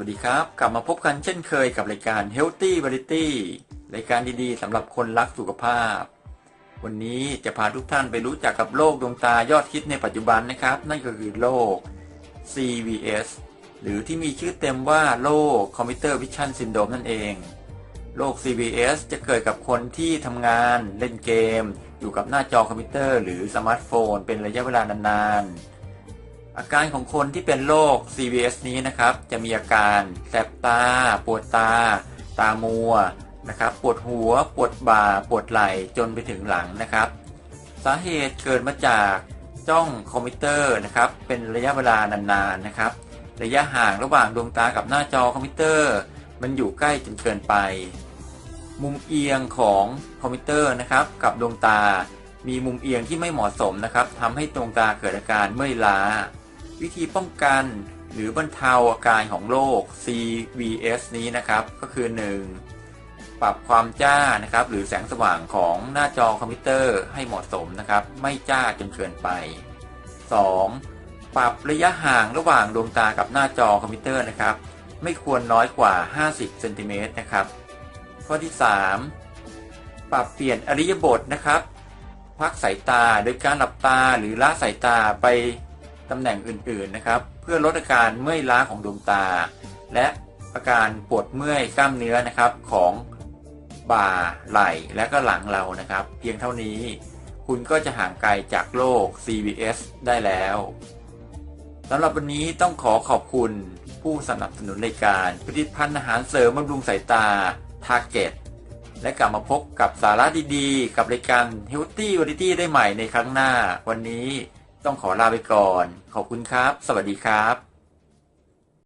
วัสดีครับ กลับมาพบกันเช่นเคยกับรายการ Healthy Variety รายการดีๆสำหรับคนรักสุขภาพ วันนี้จะพาทุกท่านไปรู้จักกับโรคดวงตายอดฮิตในปัจจุบันนะครับ นั่นก็คือโรค CVS หรือที่มีชื่อเต็มว่าโรค Computer Vision Syndrome นั่นเองโรค CVS จะเกิดกับคนที่ทำงานเล่นเกม อยู่กับหน้าจอคอมพิวเตอร์หรือสมาร์ทโฟน เป็นระยะเวลานานๆ อาการของคนที่เป็นโรค CVS นี้นะครับ จะมีอาการแสบตา ปวดตา ตามัวนะครับ ปวดหัว ปวดบ่า ปวดไหล่จนไปถึงหลังนะครับ สาเหตุเกิดมาจากจ้องคอมพิวเตอร์นะครับ เป็นระยะเวลานานๆนะครับ ระยะห่างระหว่างดวงตากับหน้าจอคอมพิวเตอร์ มันอยู่ใกล้จนเกินไป มุมเอียงของคอมพิวเตอร์นะครับ กับดวงตา มีมุมเอียงที่ไม่เหมาะสมนะครับทำให้ดวงตาเกิดอาการเมื่อยล้า วิธีป้องกันหรือบรรเทาอาการของโรค CVS นี้นะครับ ก็คือ 1. ปรับความจ้านะครับ หรือแสงสว่างของหน้าจอคอมพิวเตอร์ให้เหมาะสมนะครับ ไม่จ้าจนเกินไป 2. ปรับระยะห่างระหว่างดวงตากับหน้าจอคอมพิวเตอร์นะครับ ไม่ควรน้อยกว่า 50เซนติเมตรนะครับ ข้อที่ 3 ปรับเปลี่ยนอริยบทนะครับ พักสายตาโดยการหลับตาหรือละสายตาไป ตำแหน่งอื่นๆนะครับ เพื่อลดอาการเมื่อยล้าของดวงตา และอาการปวดเมื่อยกล้ามเนื้อนะครับของบ่าไหล่และก็หลังเรานะครับ เพียงเท่านี้ คุณก็จะห่างไกลจากโรค CVS ได้แล้วสำหรับวันนี้ต้องขอขอบคุณผู้สนับสนุนรายการผลิตภัณฑ์อาหารเสริมบำรุงสายตา Target และกลับมาพบกับสาระดีๆ กับรายการ Healthy Variety ได้ใหม่ในครั้งหน้า วันนี้ ต้องขอลาไปก่อน ขอบคุณครับ สวัสดีครับ